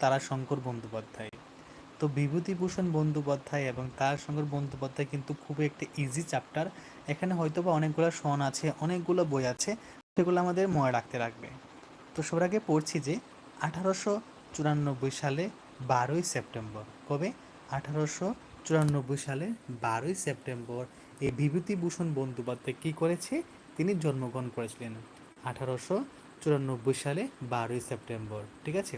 তারাশঙ্কর বন্দ্যোপাধ্যায়। তো বিভূতিভূষণ বন্দ্যোপাধ্যায় এবং তারাশঙ্কর বন্দ্যোপাধ্যায় কিন্তু খুবই একটা ইজি চ্যাপ্টার এখানে হয়তো বা অনেকগুলো সন আছে, অনেকগুলো বই আছে, সেগুলো আমাদের মনে রাখতে রাখবে। তো সবার আগে পড়ছি যে আঠারোশো চুরানব্বই সালে বারোই সেপ্টেম্বর। কবে? আঠারোশো চুরানব্বই সালে বারোই সেপ্টেম্বর। এই বিভূতিভূষণ বন্দ্যোপাধ্যায় কী করেছে? তিনি জন্মগ্রহণ করেছিলেন। আঠারোশো চুরানব্বই সালে বারোই সেপ্টেম্বর। ঠিক আছে?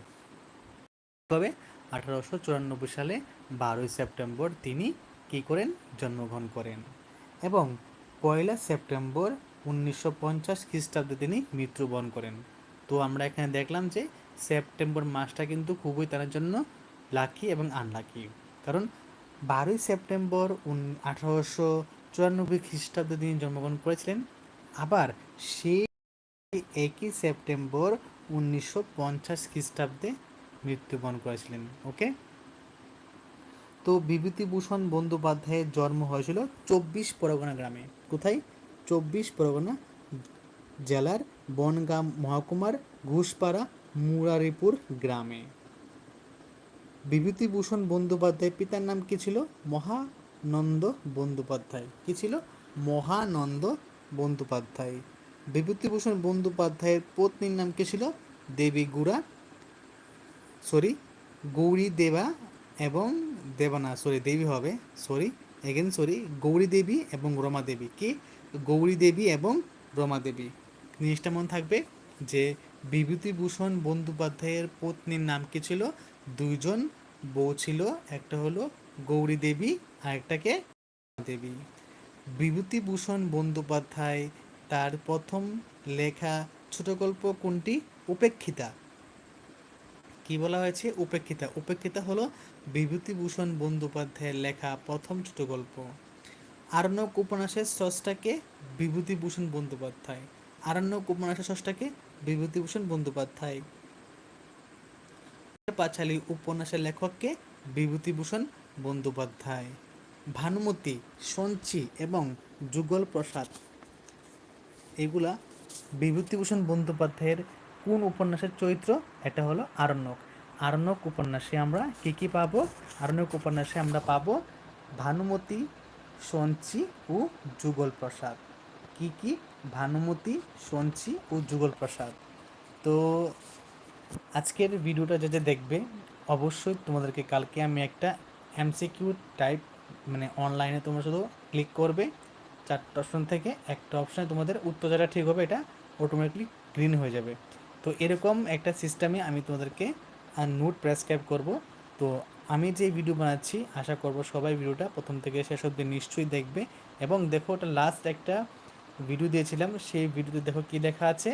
তবে আঠারোশো চুরানব্বই সালে বারোই সেপ্টেম্বর তিনি কি করেন? জন্মগ্রহণ করেন। এবং পয়লা সেপ্টেম্বর উনিশশো পঞ্চাশ খ্রিস্টাব্দে তিনি মৃত্যুবরণ করেন। তো আমরা এখানে দেখলাম যে সেপ্টেম্বর মাসটা কিন্তু খুবই তার জন্য লাকি এবং আনলাকি কারণ বারোই সেপ্টেম্বর আঠারোশো চুরানব্বই খ্রিস্টাব্দে তিনি জন্মগ্রহণ করেছিলেন। আবার সেই একই সেপ্টেম্বর উনিশশো পঞ্চাশ খ্রিস্টাব্দে মৃত্যুবরণ করেছিলেন, ওকে? তো বিভূতিভূষণ বন্দ্যোপাধ্যায়ের জন্ম হয়েছিল চব্বিশ পরগনা গ্রামে। কোথায়? চব্বিশ পরগনা জেলার বনগাম মহকুমার ঘুষপাড়া মুরারিপুর গ্রামে। বিভূতিভূষণ বন্দ্যোপাধ্যায়ের পিতার নাম কি ছিল? মহানন্দ বন্দ্যোপাধ্যায়। কি ছিল? মহানন্দ বন্দ্যোপাধ্যায়। বিভূতিভূষণ বন্দ্যোপাধ্যায়ের পত্নীর নাম কি ছিল? দেবী গুড়া সরি, গৌরী দেবা এবং দেবানা, সরি, দেবী হবে, sorry again sorry, Gauri Devi এবং রমা দেবী। কি? গৌরী দেবী এবং রমা দেবী। জিনিসটা মনে থাকবে যে বিভূতিভূষণ বন্দ্যোপাধ্যায়ের পত্নীর নাম কি ছিল? দুইজন বউ ছিল, একটা হলো গৌরী দেবী আর একটাকে দেবী। বিভূতিভূষণ বন্দ্যোপাধ্যায়, তার প্রথম লেখা ছোট গল্প কোনটি? উপেক্ষিতা। কি বলা হয়েছে? উপেক্ষিতা। উপেক্ষিতা হলো বিভূতিভূষণ বন্দ্যোপাধ্যায়ের লেখা প্রথম ছোট গল্প। আরণ্যক উপন্যাসের স্রষ্টাকে বিভূতিভূষণ বন্দ্যোপাধ্যায়। আরণ্যক উপন্যাসের স্রষ্টাকে বিভূতিভূষণ বন্দ্যোপাধ্যায়। পাঁচালী উপন্যাসের লেখককে বিভূতিভূষণ বন্দ্যোপাধ্যায়। ভানুমতি, সঞ্চি এবং যুগল প্রসাদ। এগুলা বিভূতিভূষণ বন্দ্যোপাধ্যায়ের কোন উপন্যাসের চরিত্র? এটা হলো আরণ্যক। আরণ্যক উপন্যাসে আমরা কি কি পাবো? আরণ্যক উপন্যাসে আমরা পাবো ভানুমতি, সঞ্চি ও যুগল প্রসাদ কি কি? ভানুমতি, সঞ্চি ও যুগল প্রসাদ তো আজকের ভিডিওটা যে দেখবে, অবশ্যই তোমাদেরকে কালকে আমি একটা এমসিকিউ টাইপ মানে অনলাইনে তোমরা শুধু ক্লিক করবে। চারটা অপশন থেকে একটা অপশানে তোমাদের উত্তর যেটা ঠিক হবে, এটা অটোমেটিকলি গ্রিন হয়ে যাবে। তো এরকম একটা সিস্টেমে আমি তোমাদেরকে নোট প্রেসক্রাইব করব। তো আমি যে ভিডিও বানাচ্ছি, আশা করব সবাই ভিডিওটা প্রথম থেকে শেষ অবধি নিশ্চয়ই দেখবে। এবং দেখো ওটা লাস্ট একটা ভিডিও দিয়েছিলাম, সেই ভিডিওতে দেখো কি লেখা আছে?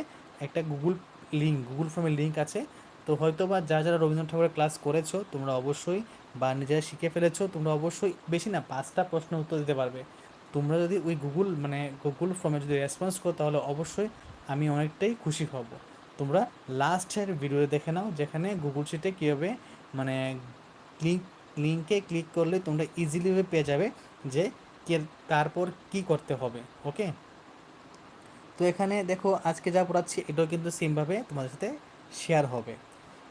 একটা গুগল লিঙ্ক গুগল ফর্মের লিঙ্ক আছে। তো হয়তো বা যারা যারা রবীন্দ্রনাথ ঠাকুরের ক্লাস করেছ, তোমরা অবশ্যই বা নিজেরা শিখে ফেলেছো, তোমরা অবশ্যই বেশি না, পাঁচটা প্রশ্ন উত্তর দিতে পারবে। তোমরা যদি ওই গুগল মানে গুগল ফর্মে যদি রেসপন্স করো, তাহলে অবশ্যই আমি অনেকটাই খুশি হব। তোমরা লাস্টের ভিডিও দেখে নাও, যেখানে গুগল শিটে কীভাবে মানে লিঙ্ক লিঙ্কে ক্লিক করলে তোমরা ইজিলিভাবে পেয়ে যাবে যে তারপর কি করতে হবে ওকে তো এখানে দেখো, আজকে যা পড়াচ্ছি, এটাও কিন্তু সেমভাবে তোমাদের সাথে শেয়ার হবে।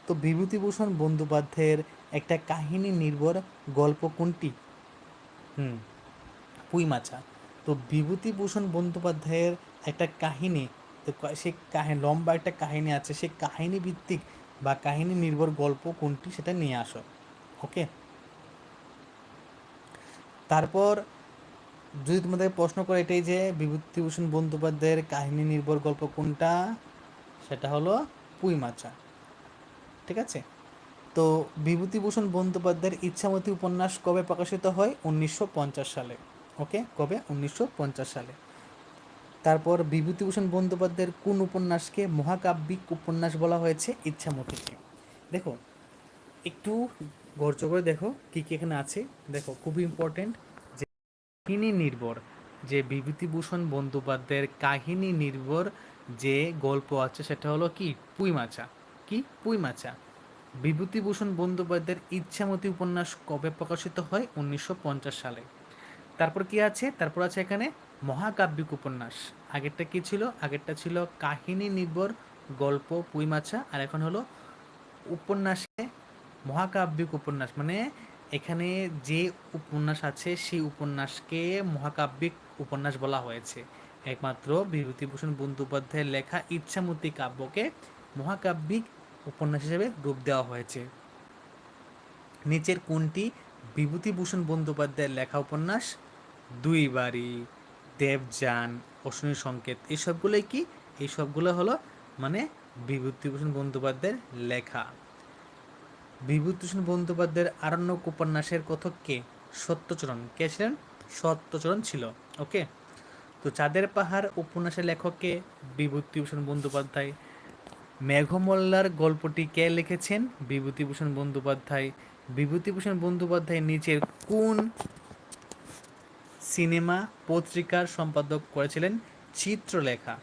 তো বিভূতিভূষণ বন্দ্যোপাধ্যায়ের একটা কাহিনী নির্ভর গল্প কোনটি? হুম পুইমাচা তো বিভূতিভূষণ বন্দ্যোপাধ্যায়ের একটা কাহিনী তো সে কাহিনী লম্বা একটা কাহিনী আছে, সেই কাহিনী ভিত্তিক বা কাহিনী নির্ভর গল্প কোনটি সেটা নিয়ে আসো ওকে তারপর যদি তোমাদের প্রশ্ন করে এটাই যে বিভূতিভূষণ বন্দ্যোপাধ্যায়ের কাহিনী নির্ভর গল্প কোনটা, সেটা হলো পুইমাচা ঠিক আছে? তো বিভূতিভূষণ বন্দ্যোপাধ্যায়ের ইচ্ছামতি উপন্যাস কবে প্রকাশিত হয়? উনিশশো পঞ্চাশ সালে ওকে কবে? উনিশশো পঞ্চাশ সালে। তারপর বিভূতিভূষণ বন্দ্যোপাধ্যায়ের কোন উপন্যাসকে মহাকাব্যিক উপন্যাস বলা হয়েছে? ইচ্ছামতিকে। দেখো, একটু গর্জ করে দেখো কী কী এখানে আছে। দেখো খুবই ইম্পর্টেন্ট যে কাহিনী নির্ভর, যে বিভূতিভূষণ বন্দ্যোপাধ্যায়ের কাহিনী নির্ভর যে গল্প আছে সেটা হলো কি? পুইমাচা। কি? পুইমাচা। বিভূতিভূষণ বন্দ্যোপাধ্যায়ের ইচ্ছামতি উপন্যাস কবে প্রকাশিত হয়? উনিশশো পঞ্চাশ সালে। তারপর কি আছে? তারপর আছে এখানে মহাকাব্যিক উপন্যাস। আগেরটা কি ছিল? আগেরটা ছিল কাহিনী নির্ভর গল্প পুইমাছা আর এখন হলো উপন্যাসে মহাকাব্যিক উপন্যাস। মানে এখানে যে উপন্যাস আছে, সেই উপন্যাসকে মহাকাব্যিক উপন্যাস বলা হয়েছে। একমাত্র বিভূতিভূষণ বন্দ্যোপাধ্যায়ের লেখা ইচ্ছামতি কাব্যকে মহাকাব্যিক উপন্যাস হিসেবে রূপ দেওয়া হয়েছে। নিচের কোনটি? বিভূতিভূষণ বন্দ্যোপাধ্যায়ের লেখা উপন্যাস দুই বাড়ি দেবযান, অশ্বিনী সংকেত এই সবগুলোই কি? এই সবগুলো হলো মানে বিভূতিভূষণ বন্দ্যোপাধ্যায়ের লেখা। বিভূতিভূষণ বন্দ্যোপাধ্যায়ের আরণ্যক উপন্যাসের কথক কে? সত্যচরণ। কে ছিলেন? সত্যচরণ ছিল। ওকে? তো চাঁদের পাহাড় উপন্যাসের লেখককে বিভূতিভূষণ বন্দ্যোপাধ্যায়। মেঘমল্লার গল্পটি কে লিখেছেন? বিভূতিভূষণ বন্দ্যোপাধ্যায়। বিভূতিভূষণ বন্দ্যোপাধ্যায় নিচের কোন সিনেমা পত্রিকার সম্পাদক করেছিলেন চিত্রলেখা।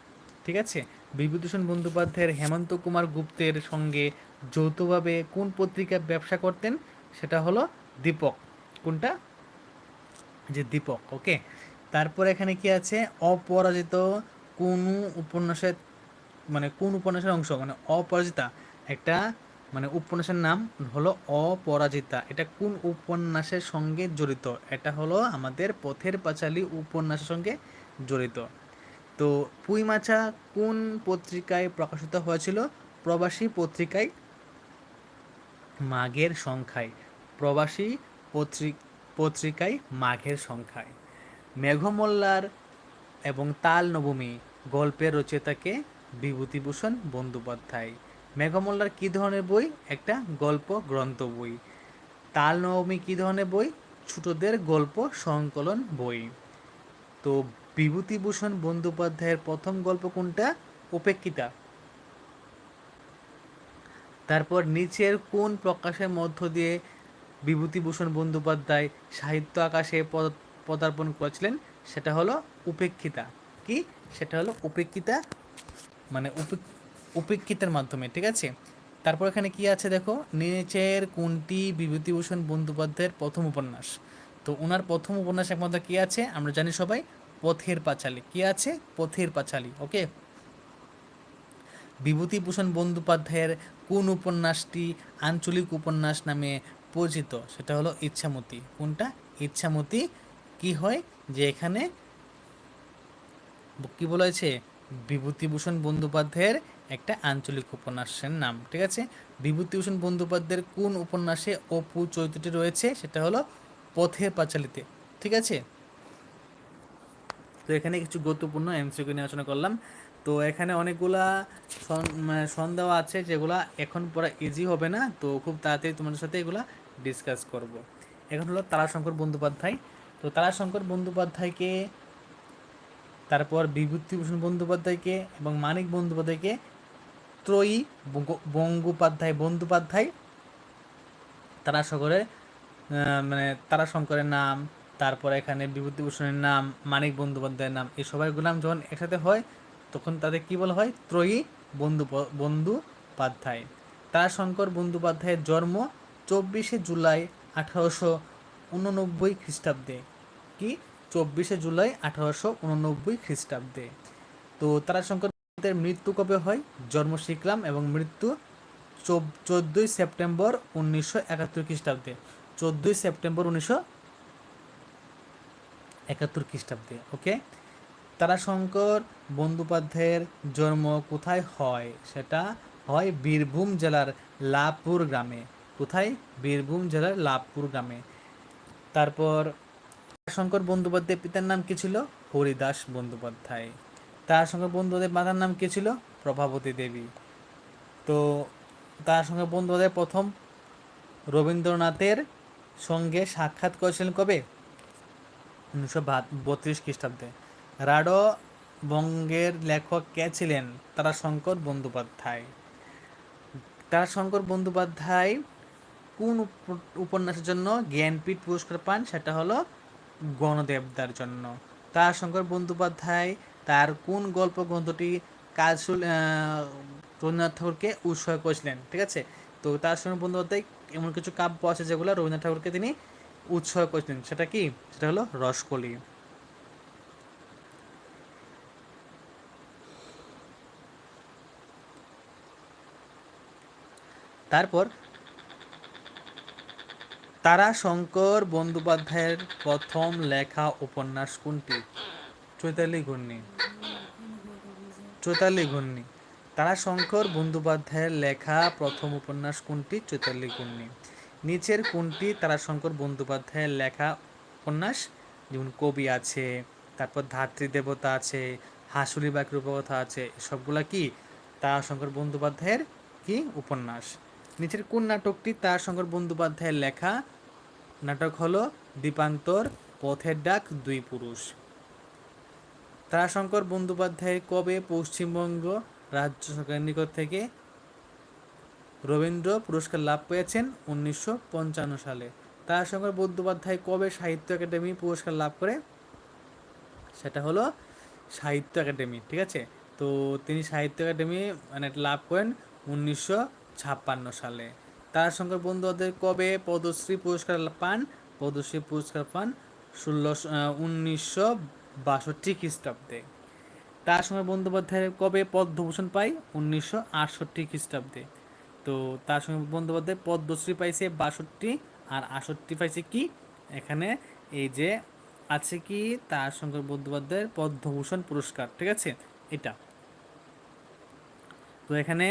ঠিক আছে? বিভূতিভূষণ বন্দ্যোপাধ্যায়ের হেমন্ত কুমার গুপ্তের সঙ্গে যৌথভাবে কোন পত্রিকা ব্যবসা করতেন? সেটা হলো দীপক। কোনটা? যে দীপক, ওকে? তারপর এখানে কি আছে? অপরাজিত কোন উপন্যাসের মানে কোন উপন্যাসের অংশ? মানে অপরাজিতা। একটা মানে উপন্যাসের নাম হলো অপরাজিতা। এটা কোন উপন্যাসের সঙ্গে জড়িত? এটা হলো আমাদের পথের পাঁচালী উপন্যাসের সঙ্গে জড়িত। তো পুইমাছা কোন পত্রিকায় প্রকাশিত হয়েছিল? প্রবাসী পত্রিকায় মাঘের সংখ্যায়। প্রবাসী পত্রিক পত্রিকায় মাঘের সংখ্যায়। মেঘমল্লার এবং তাল নবমী গল্পের রচয়িতাকে বিভূতিভূষণ বন্দ্যোপাধ্যায়। মেঘমল্লার কী ধরনের বই? একটা গল্প গ্রন্থ বই। তাল নবমী কী ধরনের বই? ছোটদের গল্প সংকলন বই। তো বিভূতিভূষণ বন্দ্যোপাধ্যায়ের প্রথম গল্প কোনটা? উপেক্ষিতা। তারপর নিচের কোন প্রকাশের মধ্য দিয়ে বিভূতিভূষণ বন্দ্যোপাধ্যায় সাহিত্য আকাশে পদ- পদার্পণ করেছিলেন? সেটা হলো উপেক্ষিতা। কি? সেটা হলো উপেক্ষিতা? মানে উপে- উপেক্ষিতার মাধ্যমে, ঠিক আছে? তারপর এখানে কি আছে দেখো? নিচের কোনটি বিভূতিভূষণ বন্দ্যোপাধ্যায়ের প্রথম উপন্যাস? তো ওনার প্রথম উপন্যাস একমাত্র কি আছে? আমরা জানি সবাই পথের পাঁচালী। কি আছে? পথের পাঁচালী, ওকে? বিভূতিভূষণ বন্দ্যোপাধ্যায়ের কোন উপন্যাসটি আঞ্চলিক উপন্যাস নামে পরিচিত? সেটা হলো ইচ্ছামতি। কোনটা? ইচ্ছামতি কি হয়? যে এখানে কি বলা হয়েছে? বিভূতিভূষণ বন্দ্যোপাধ্যায়ের একটা আঞ্চলিক উপন্যাসের নাম, ঠিক আছে? বিভূতিভূষণ বন্দ্যোপাধ্যায়ের কোন উপন্যাসে অপু চরিত্রটি রয়েছে? সেটা হলো পথের পাঁচালীতে, ঠিক আছে? তো এখানে কিছু গুরুত্বপূর্ণ এমসিকিউ নিয়ে আলোচনা করলাম। তো এখানে অনেকগুলা সন- মানে সন্দেহ আছে যেগুলা এখন পড়া ইজি হবে না। তো খুব তাড়াতাড়ি তোমাদের সাথে এগুলা ডিসকাস করব। এখন হলো তারাশঙ্কর বন্দ্যোপাধ্যায়। তো তারাশঙ্কর বন্দ্যোপাধ্যায়কে, তারপর বিভূতিভূষণ বন্দ্যোপাধ্যায়কে এবং মানিক বন্দ্যোপাধ্যায়কে ত্রয়ী বঙ্গোপাধ্যায় বন্দ্যোপাধ্যায় তারাশঙ্করের আহ, মানে তারাশঙ্করের নাম তারপর এখানে বিভূতিভূষণের নাম মানিক বন্দ্যোপাধ্যায়ের নাম এই সবাইগুলো নাম যখন একসাথে হয় তখন তাদের কি বলা হয়? ত্রয়ী বন্ধু বন্দ্যোপাধ্যায়। তারাশঙ্কর বন্দ্যোপাধ্যায়ের জন্ম চব্বিশে জুলাই আঠারোশো উননব্বই খ্রিস্টাব্দে। কি? চব্বিশে জুলাই আঠারোশো উননব্বই খ্রিস্টাব্দে। তো তারাশঙ্কর বন্দ্যোপাধ্যায়ের মৃত্যু কবে হয়? জন্ম শিখলাম এবং মৃত্যু চোদ্দোই সেপ্টেম্বর উনিশশো একাত্তর খ্রিস্টাব্দে। চোদ্দোই সেপ্টেম্বর উনিশশো একাত্তর খ্রিস্টাব্দে, ওকে? তারাশঙ্কর বন্দ্যোপাধ্যায়ের জন্ম কোথায় হয়? সেটা হয় বীরভূম জেলার লাভপুর গ্রামে। কোথায়? বীরভূম জেলার লাভপুর গ্রামে। তারপর তারাশঙ্কর বন্দ্যোপাধ্যায়ের পিতার নাম কি ছিল? হরিদাস বন্দ্যোপাধ্যায়। তারাশঙ্কর বন্ধুদের মাতার নাম কি ছিল? প্রভাবতী দেবী। তো তার সঙ্গে বন্ধুদের প্রথম রবীন্দ্রনাথের সঙ্গে সাক্ষাৎ করেছিলেন কবে? উনিশশো বত্রিশ খ্রিস্টাব্দে। রাডো বঙ্গের লেখক কে ছিলেন? তারা তারাশঙ্কর বন্দ্যোপাধ্যায়। তারাশঙ্কর বন্দ্যোপাধ্যায় কোন উপ- উপন্যাসের জন্য জ্ঞানপীঠ পুরস্কার পান? সেটা হলো গণদেবদার জন্য। তারাশঙ্কর বন্দ্যোপাধ্যায় তার কোন গল্প গ্রন্থটি কাজল রবীন্দ্রনাথ ঠাকুরকে উৎসর্গ করেছিলেন, ঠিক আছে? তো তারাশঙ্কর বন্দ্যোপাধ্যায় এমন কিছু কাব্য আছে যেগুলো রবীন্দ্রনাথ ঠাকুরকে তিনি উৎসর্গ করেছিলেন। সেটা কি? সেটা হলো রসকলি। তারপর তারাশঙ্কর বন্দ্যোপাধ্যায়ের প্রথম লেখা উপন্যাস কোনটি? চৈতালি ঘূর্ণি। চৈতালি ঘূর্ণি। তারাশঙ্কর বন্দ্যোপাধ্যায়ের লেখা প্রথম উপন্যাস কোনটি? চৈতালি ঘূর্ণি। নিচের কোনটি তারাশঙ্কর বন্দ্যোপাধ্যায়ের লেখা উপন্যাস? যেমন কবি আছে, তারপর ধাত্রী দেবতা আছে হাসুলি বাক রূপকথা আছে সবগুলা কি? তারাশঙ্কর বন্দ্যোপাধ্যায়ের কি উপন্যাস? নিচের কোন নাটকটি তারাশঙ্কর বন্দ্যোপাধ্যায়ের লেখা? নাটক হলো দীপান্তর, পথের ডাক দুই পুরুষ। তারাশঙ্কর বন্দ্যোপাধ্যায় কবে পশ্চিমবঙ্গ রাজ্য সরকারের নিকট থেকে রবীন্দ্র পুরস্কার লাভ করেছেন উনিশশো সালে। তারাশঙ্কর বন্দ্যোপাধ্যায় কবে সাহিত্য একাডেমি পুরস্কার লাভ করে? সেটা হলো সাহিত্য একাডেমি, ঠিক আছে? তো তিনি সাহিত্য একাডেমি মানে লাভ করেন উনিশশো ছাপ্পান্ন সালে। তারাশঙ্কর বন্দ্যোপাধ্যায় কবে পদ্মশ্রী পুরস্কার পান? পদ্মশ্রী পুরস্কার পান ষোলো উনিশশো বাষট্টি খ্রিস্টাব্দে। তারাশঙ্কর বন্দ্যোপাধ্যায় কবে পদ্মভূষণ পায়? উনিশশো আটষট্টি খ্রিস্টাব্দে। তো তারাশঙ্কর বন্দ্যোপাধ্যায় পদ্মশ্রী পাইছে বাষট্টি আর আষট্টি পাইছে কি? এখানে এই যে আছে কি? তারাশঙ্কর বন্দ্যোপাধ্যায়ের পদ্মভূষণ পুরস্কার, ঠিক আছে? এটা। তো এখানে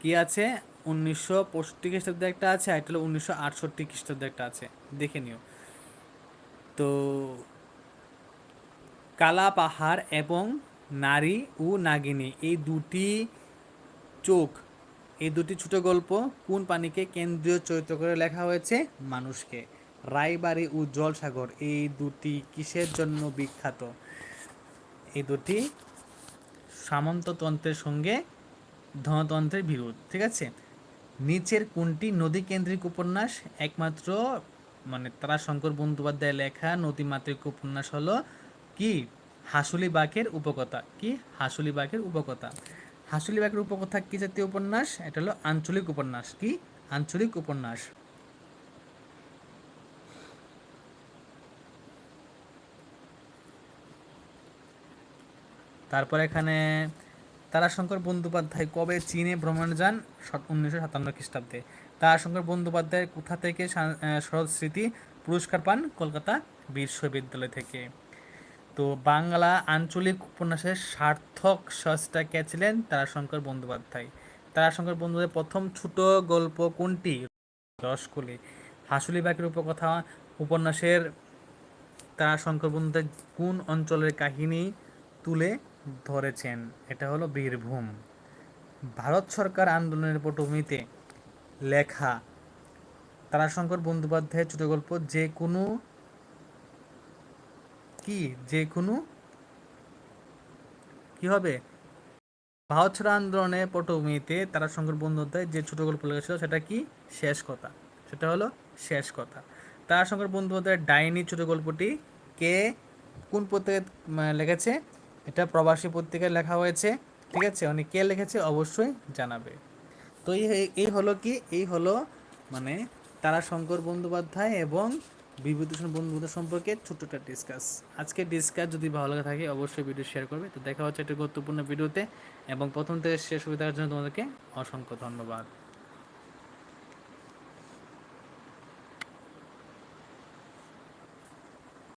কি আছে? উনিশশো পঁয়ষট্টি খ্রিস্টাব্দে একটা আছে, আর এটা হলো উনিশশো আটষট্টি খ্রিস্টাব্দে একটা আছে। দেখে নিও। তো কালা পাহাড় এবং নারী ও নাগিনী। এই দুটি চোখ, এই দুটি ছোট গল্প কোন পানিকে কেন্দ্রীয় চরিত্র করে লেখা হয়েছে? মানুষকে। রায়বাড়ি ও জলসাগর, এই দুটি কিসের জন্য বিখ্যাত? এই দুটি সামন্ততন্ত্রের সঙ্গে ধনতন্ত্রের বিরোধ, ঠিক আছে? নিচের কোনটি নদী কেন্দ্রিক উপন্যাস? একমাত্র মানে তারাশঙ্কর বন্দ্যোপাধ্যায় লেখা নদীমাতৃক উপন্যাস হলো কি? হাসুলি বাঘের উপকথা। কি? হাসুলি বাঘের উপকথা। হাসুলি বাঘের উপকথা কি জাতীয় উপন্যাস? এটা হলো আঞ্চলিক উপন্যাস। কি? আঞ্চলিক উপন্যাস। তারপর এখানে তারাশঙ্কর বন্দ্যোপাধ্যায় কবে চীনে ভ্রমণ যান? উনিশশো সাতান্ন খ্রিস্টাব্দে। তারাশঙ্কর বন্দ্যোপাধ্যায় কোথা থেকে শরৎ স্মৃতি পুরস্কার পান? কলকাতা বিশ্ববিদ্যালয় থেকে। তো বাংলা আঞ্চলিক উপন্যাসের সার্থক সস্তা কে ছিলেন? তারাশঙ্কর বন্দ্যোপাধ্যায়। তারাশঙ্কর বন্দ্যোপাধ্যায় প্রথম ছোট গল্প কোনটি? রসকলি। হাসুলি বাকের উপকথা উপন্যাসের তারাশঙ্কর বন্দ্যোপাধ্যায় কোন অঞ্চলের কাহিনী তুলে ধরেছেন? এটা হলো বীরভূম। ভারত সরকার আন্দোলনের পটভূমিতে লেখা তারাশঙ্কর বন্দ্যোপাধ্যায়ের ছোট গল্প যে কোনো কি? যে কোনো? কি হবে? ভারত ছাড়া আন্দোলনের পটভূমিতে তারাশঙ্কর বন্দ্যোপাধ্যায় যে ছোট গল্প লেগেছিল সেটা কি? শেষ কথা। সেটা হলো শেষ কথা। তারাশঙ্কর বন্দ্যোপাধ্যায়ের ডাইনি ছোট গল্পটি কে? কোন পত্রিকায় লিখেছে? এটা প্রবাসী পত্রিকায় লেখা হয়েছে। ঠিক আছে? উনি কে লিখেছে? অবশ্যই জানাবে। তো এই হলো কি? এই হলো মানে তারাশঙ্কর বন্দ্যোপাধ্যায় এবং বিভূতিভূষণ বন্ধুদের সম্পর্কে ছোট্টটা ডিসকাস আজকে ডিসকাস যদি ভালো লাগে থাকে, অবশ্যই ভিডিও শেয়ার করবে। তো দেখা হচ্ছে একটা গুরুত্বপূর্ণ ভিডিওতে এবং প্রথম থেকে শেষ সুবিধার জন্য তোমাদেরকে অসংখ্য ধন্যবাদ।